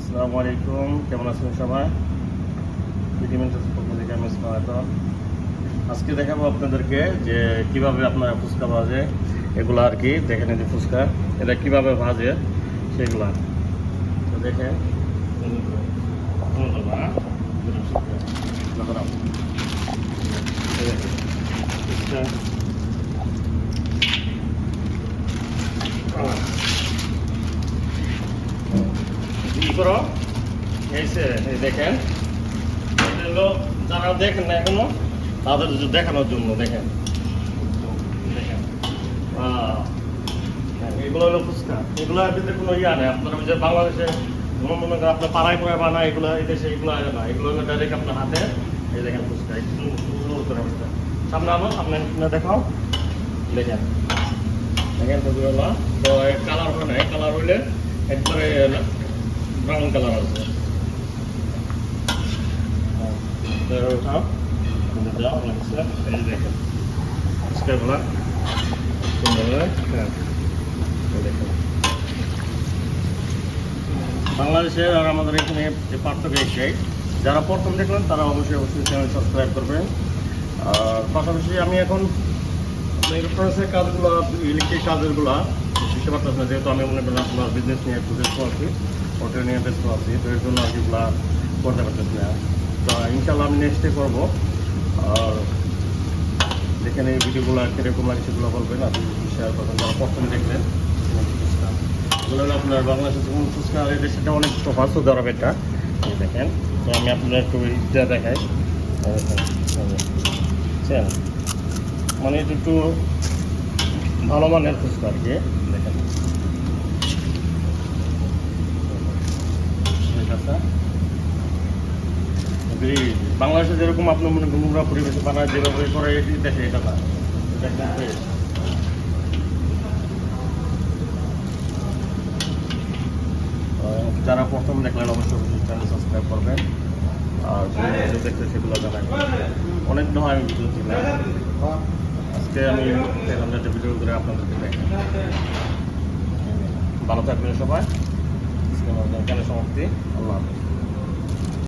আসসালামু আলাইকুম, কেমন আছেন সবাই? ভিটামিন পক্ষ থেকে আমি স্বাগতম আজকে দেখাবো আপনাদেরকে যে কীভাবে আপনারা ফুচকা ভাজে, এগুলো আর কি দেখেন এই যে ফুচকা, এটা কীভাবে ভাজে, সেগুলা। তো দেখেন কি করো। এই দেখেন। যারা দেখেন না এখনও তাদের দেখানোর জন্য দেখেন। হ্যাঁ, এগুলো হলো ফুচকা। এগুলোর ভিতরে কোনো ইয়া নেই। আপনার যে বাংলাদেশে মনে মনে করেন আপনার পাড়ায় পাড়ায় বানায় এগুলো এই দেশে এগুলো আসে না এগুলো হলো ডাইরেক্ট আপনার হাতে। এই দেখেন ফুচকা। সুন্দর সামনে আনো সামনে দেখাও। দেখেন। দেখেন তো কালার হয় না। কালার হইলে একবারে ব্রাউন কালার তো উঠাও বাংলাদেশের আর আমাদের এখানে যে পার্থক্য একটাই যারা প্রথম দেখলেন, তারা অবশ্যই অবশ্যই চ্যানেল সাবস্ক্রাইব করবেন। আর পাশাপাশি আমি এখন ইলেকট্রনিক্সের কাজগুলো ইলেকট্রিক কাজেরগুলো বুঝতে পারতেছি না যেহেতু আমি মনে করেন আপনার বিজনেস নিয়ে একটু আছি হোটেল নিয়ে ব্যস্ত আছি, তো এর জন্য আর কি করতে পারতেছি না। তো ইনশাল্লাহ আমি নেক্সটে করব। আর যেখানে এই ভিডিওগুলো কীরকম লাগে সেগুলো বলবেন, আপনি শেয়ার করবেন, যারা প্রথম দেখলেন এগুলো আপনার বাংলাদেশের যেমন ফুচকা আর এটা সেটা অনেক তফাৎ সৌদি আরব এটা। দেখেন, তো আমি আপনার একটু ইটা দেখাই। এই এই? মানে এটা একটু ভালো মানের ফুচকা আর কি, দেখেন ঠিক আছে এই বাংলাদেশে যেরকম আপনার মনে ঘুমরা পরিবেশে বানায় যেভাবে করে, এটি দেখে এটা না। যারা প্রথম দেখলেন অবশ্যই চ্যানেল সাবস্ক্রাইব করবেন। আর দেখতে সেগুলো জানাই অনেক দিন হয় আমি ভিডিও দিই আজকে আমি যে ভিডিও করে আপনাদেরকে দেখাই ভালো থাকবেন সবাই। আমার সমাপ্তি। আল্লাহ হাফিজ।